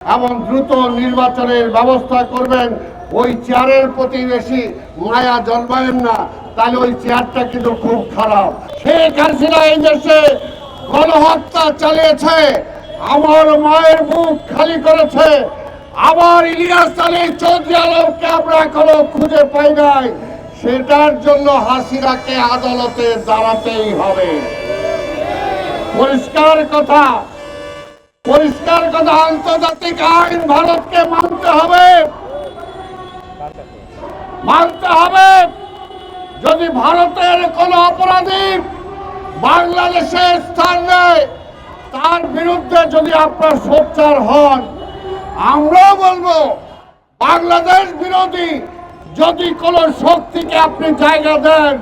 এবং দ্রুত নির্বাচনের ব্যবস্থা করবেন। ওই চেয়ারের প্রতি বেশি মায়া জন্মায়েন না, তাহলে ওই চেয়ারটা কিন্তু খুব খারাপ। শেখ হাসিনা এই দেশে গণহত্যা চালিয়েছে, আমার মায়ের মুখ খালি করেছে, আবার ইলিয়াস আলী চৌধুরী আলমকে আমরা এখনও খুঁজে পাই নাই। সেটার জন্য হাসিনাকে আদালতে দাঁড়াতেই হবে। পরিষ্কার কথা পরিষ্কার কথা আন্তর্জাতিক আইন ভারতকে মানতে হবে। মানতে হবে। যদি ভারতের কোন অপরাধী বাংলাদেশে স্থান নেয়, তার বিরুদ্ধে যদি আপনার সোচ্চার হন আমরাও বলব, বাংলাদেশ বিরোধী যদি কোন শক্তিকে আপনি জায়গা দেন,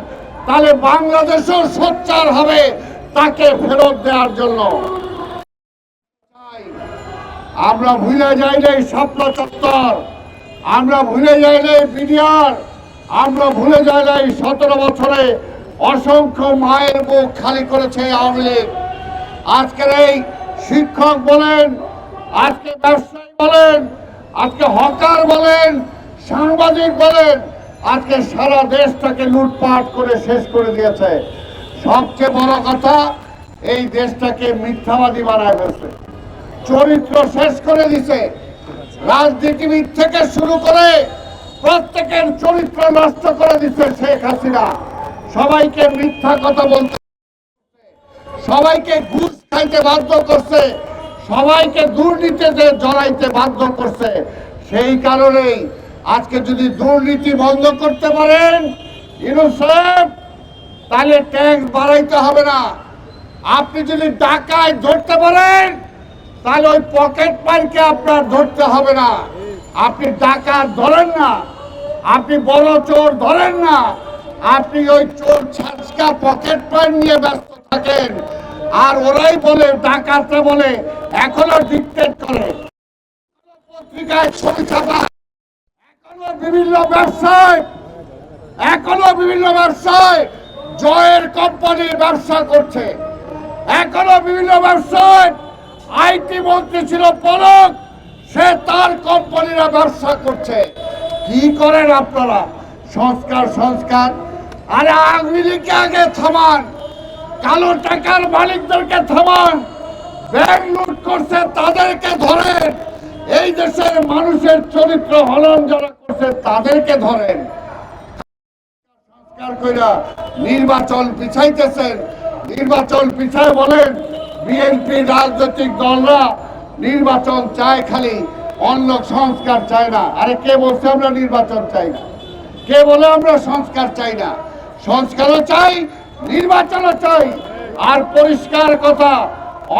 তাহলে বাংলাদেশও সোচ্চার হবে তাকে ফেরত দেওয়ার জন্য। আমরা ভুলে যাই নাই স্বপ্ন চত্বর। আমরা ভুলে যাই নাই বিডিআর আমরা ভুলে যাই নাই সতেরো বছরে অসংখ্য মায়ের মুখ খালি করেছে আওয়ামী লীগ। আজকের এই শিক্ষক বলেন, আজকে ব্যবসায়ী বলেন, আজকে হকার বলেন, সাংবাদিক বলেন, আজকে সারা দেশটাকে লুটপাট করে শেষ করে দিয়েছে। সবচেয়ে বড় কথা, এই দেশটাকে মিথ্যাবাদী বানায় ফেলছে। চরিত্র শেষ করে দিছে। রাজনীতিবিদ থেকে শুরু করে প্রত্যেকের চরিত্র নষ্ট করে দিচ্ছে শেখ হাসিনা। সবাইকে মিথ্যা কথা বলতে সবাইকে ঘুষ খাইতে বাধ্য করছে। সবাইকে দুর্নীতিতে জড়াইতে বাধ্য করছে। সেই কারণেই আজকে যদি দুর্নীতি বন্ধ করতে পারেন ইউনুসেফ তাহলে ট্যাক্স বাড়াইতে হবে না। আপনি যদি টাকায় ধরতে পারেন তাহলে ওই পকেট পানকে আপনার ধরতে হবে না। আপনি টাকা ধরেন না, আপনি বড় চোর ধরেন না, আপনি ওই চোর ছাচকা পকেট পান নিয়ে ব্যস্ত থাকেন। আর ওরাই বলে, ডাকাতরা বলে, এখনও ডিকটেট করে। পত্রিকায় ছবি ছাপা। এখনও বিভিন্ন ব্যবসায়, এখনও বিভিন্ন ব্যবসায় জয়ের কোম্পানির ব্যবসা করছে। এখনও বিভিন্ন ব্যবসায় আইটি মন্ত্রী ছিল পলক, সে তার কোম্পানিরা ব্যবসা করছে। কি করেন আপনারা? সংস্কার সংস্কার। আরে আঙুলিকে আগে থামান, কালো টাকার মালিকদেরকে থামান ব্যাংক লুট করছে, তাদেরকে ধরেন। এই দেশের মানুষের চরিত্র হলন যারা করছে, তাদেরকে ধরেন। কইরা নির্বাচন পিছাইতেছেন। নির্বাচন পিছায় বলেন বিএনপি রাজনৈতিক দলরা নির্বাচন চায় খালি, অন্য সংস্কার চায় না। আরে কে বলছে আমরা নির্বাচন চাই না? কে বলে আমরা সংস্কার চাই না? সংস্কারও চাই, নির্বাচনও চাই। আর পরিষ্কার কথা,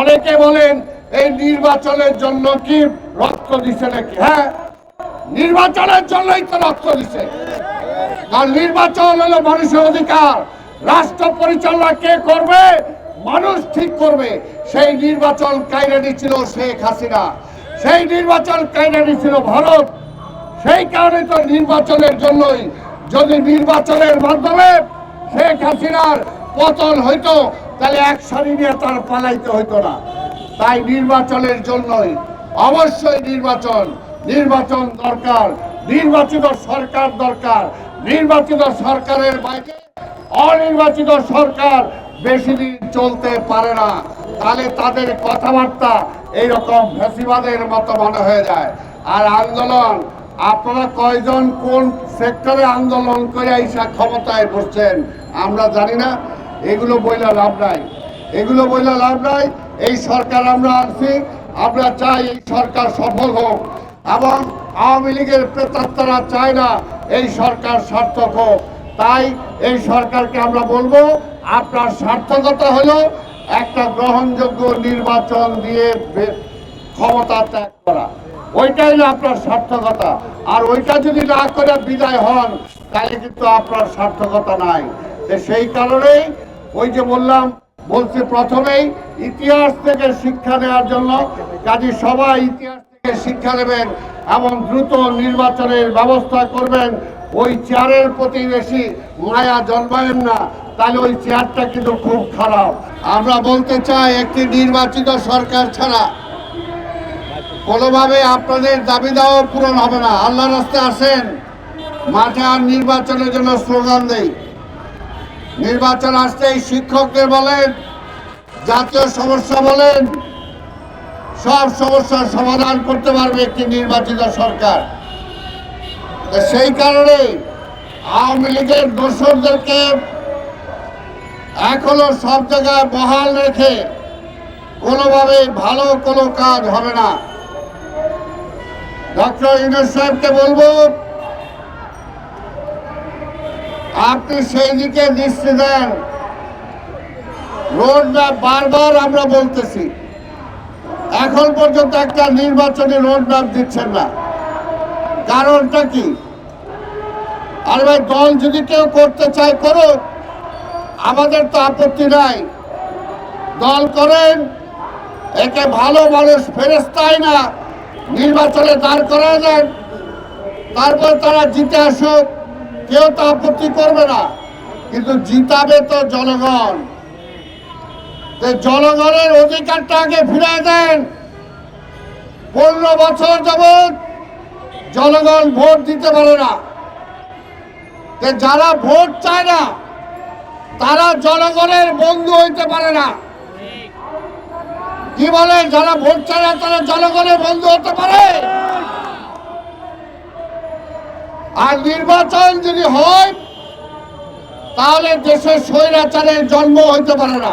অনেকে বলেন এই নির্বাচনের জন্য কি রক্ত দিছে নাকি? হ্যাঁ নির্বাচনের জন্যই তো রক্ত দিছে। কারণ নির্বাচন হলো মানুষের অধিকার। রাষ্ট্র পরিচালনা কে করবে? মানুষ ঠিক করবে। সেই নির্বাচন কায়রানি ছিল শেখ হাসিনা। সেই নির্বাচন কায়রানি ছিল ভারত। সেই কারণে তো নির্বাচনের জন্যই যদি নির্বাচনের মাধ্যমে শেখ হাসিনার পতন হইতো, তাহলে এক সারি নিয়ে তার পালাইতে হইতো না। তাই নির্বাচনের জন্যই অবশ্যই নির্বাচন নির্বাচন দরকার, নির্বাচিত সরকার দরকার, নির্বাচিত সরকারের বাইরে অনির্বাচিত সরকার বেশি দিন চলতে পারে না, তাহলে তাদের কথাবার্তা এইরকম ফেসিবাদের মতো মনে হয়ে যায়। আর আন্দোলন, আপনারা কয়জন কোন সেক্টরে আন্দোলন করে আইসা ক্ষমতায় বসছেন, আমরা জানি না, এগুলো বইলা লাভ নাই। এগুলো বইলা লাভ নাই, এই সরকার আমরা আনছি, আমরা চাই এই সরকার সফল হোক, এবং আওয়ামী লীগের প্রেতাত্মারা চায় না এই সরকার সার্থক হোক। তাই এই সরকারকে আমরা বলব আপনার সার্থকতা হলো একটা গ্রহণযোগ্য নির্বাচন দিয়ে ক্ষমতা ত্যাগ করা। ওইটাই আপনার সার্থকতা আর ওইটা যদি না করে বিদায় হন, তাহলে কিন্তু আপনার সার্থকতা নাই। সেই কারণেই ওই যে বললাম, বলছি প্রথমেই ইতিহাস থেকে শিক্ষা নেওয়ার জন্য, কাজী সবাই ইতিহাস থেকে শিক্ষা নেবেন এবং দ্রুত নির্বাচনের ব্যবস্থা করবেন। ওই চেয়ারের প্রতি বেশি মায়া জন্মায়েন না। তাহলে ওই চেয়ারটা কিন্তু খুব খারাপ। আমরা বলতে চাই, একটি নির্বাচিত সরকার ছাড়া কোনোভাবে আপনাদের দাবি দাওয়া পূরণ হবে না। আল্লাহ রাস্তায় আসেন, মাঠে আর নির্বাচনের জন্য স্লোগান দেই। নির্বাচন আসতেই শিক্ষকদের বলেন, জাতীয় সমস্যা বলেন, সব সমস্যার সমাধান করতে পারবে একটি নির্বাচিত সরকার। সেই কারণে আওয়ামী লীগের দোষরদেরকে এখনও সব জায়গায় বহাল রেখে কোনোভাবে ভালো কোনো কাজ হবে না। ডক্টর ইউনুস সাহেবকে বলব, আপনি সেই দিকে দৃষ্টি দেন। রোড ম্যাপ বারবার আমরা বলতেছি। এখন পর্যন্ত একটা নির্বাচনী রোড ম্যাপ দিচ্ছেন না। কারণটা কি? আর ভাই, দল যদি কেউ করতে চায় করুক আমাদের তো আপত্তি নাই। দল করেন, একে ভালো মানুষ ফেরেস্তায় না, নির্বাচনে দাঁড় করা দেন। তারপর তারা জিতে আসুক, কেউ তো আপত্তি করবে না। কিন্তু জিতাবে তো জনগণ। জনগণের অধিকারটা আগে ফিরে দেন। পনেরো বছর যাবৎ জনগণ ভোট দিতে পারে না। যারা ভোট চায় না তারা জনগণের বন্ধু হইতে পারে না। কি বলে যারা ভোট চায় না, তারা জনগণের বন্ধু হতে পারে? আর নির্বাচন যদি হয়, তাহলে দেশের স্বৈরাচারের জন্ম হইতে পারে না।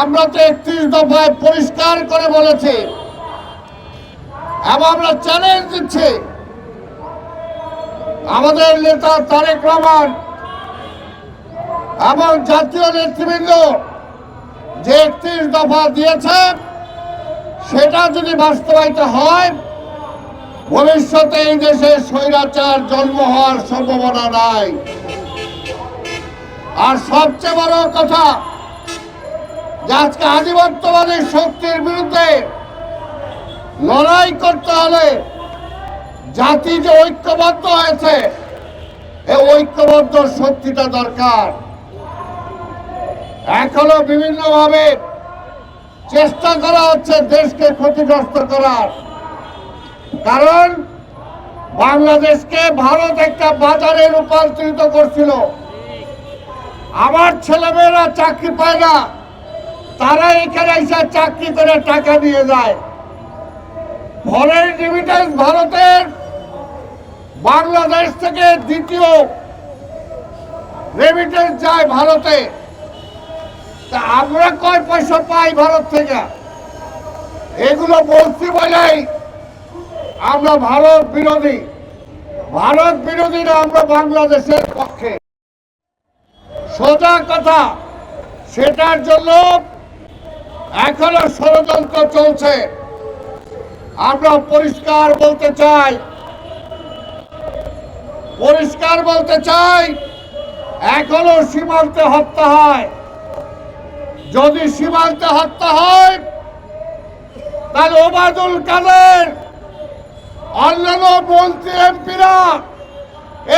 আমরা তো একত্রিশ দফায় পরিষ্কার করে বলেছি। এবং আমরা চ্যালেঞ্জ দিচ্ছি। আমাদের নেতা তারেক রহমান এবং জাতীয় নেতৃবৃন্দ যে একত্রিশ দফা দিয়েছে সেটা যদি বাস্তবায়িত হয়, ভবিষ্যতে এই দেশে স্বৈরাচার জন্ম হওয়ার সম্ভাবনা নাই। আর সবচেয়ে বড় কথা আজকে আধিপত্যবাদী শক্তির বিরুদ্ধে লড়াই করতে হলে জাতি যে ঐক্যবদ্ধ হয়েছে এই ঐক্যবদ্ধ শক্তিটা দরকার। এখনও বিভিন্নভাবে চেষ্টা করা হচ্ছে দেশকে ক্ষতিগ্রস্ত করার। কারণ বাংলাদেশকে ভারত একটা বাজারে রূপান্তরিত করছিল। আমার ছেলেমেয়েরা চাকরি পায় না, তারা এখানে এসে চাকরি করে টাকা নিয়ে যায়। ফরেন রিমিটেন্স ভারতের বাংলাদেশ থেকে দ্বিতীয় রেমিটেন্স যায় ভারতে। তা আমরা কয় পয়সা পাই ভারত থেকে? এগুলো বলছি বলেই আমরা ভারত বিরোধী। ভারত বিরোধী না, আমরা বাংলাদেশের পক্ষে। সোজা কথা, সেটার জন্য এখনও ষড়যন্ত্র চলছে। আমরা পরিষ্কার বলতে চাই, পরিষ্কার বলতে চাই, এখনও সীমান্তে হত্যা হয়। যদি সীমান্তে হত্যা হয়, তাহলে ওবায়দুল কাদের, অন্যান্য মন্ত্রী এমপিরা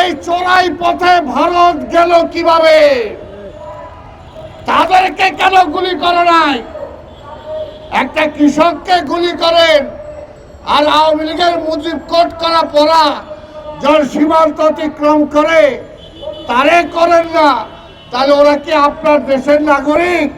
এই চোরাই পথে ভারত গেল কীভাবে? তাদেরকে কেন গুলি করে নাই? একটা কৃষককে গুলি করেন আর আওয়ামী লীগের মুজিব কোট করা পড়া যখন সীমান্ত অতিক্রম করে, তারে করেন না। তাহলে ওরা কি আপনার দেশের নাগরিক?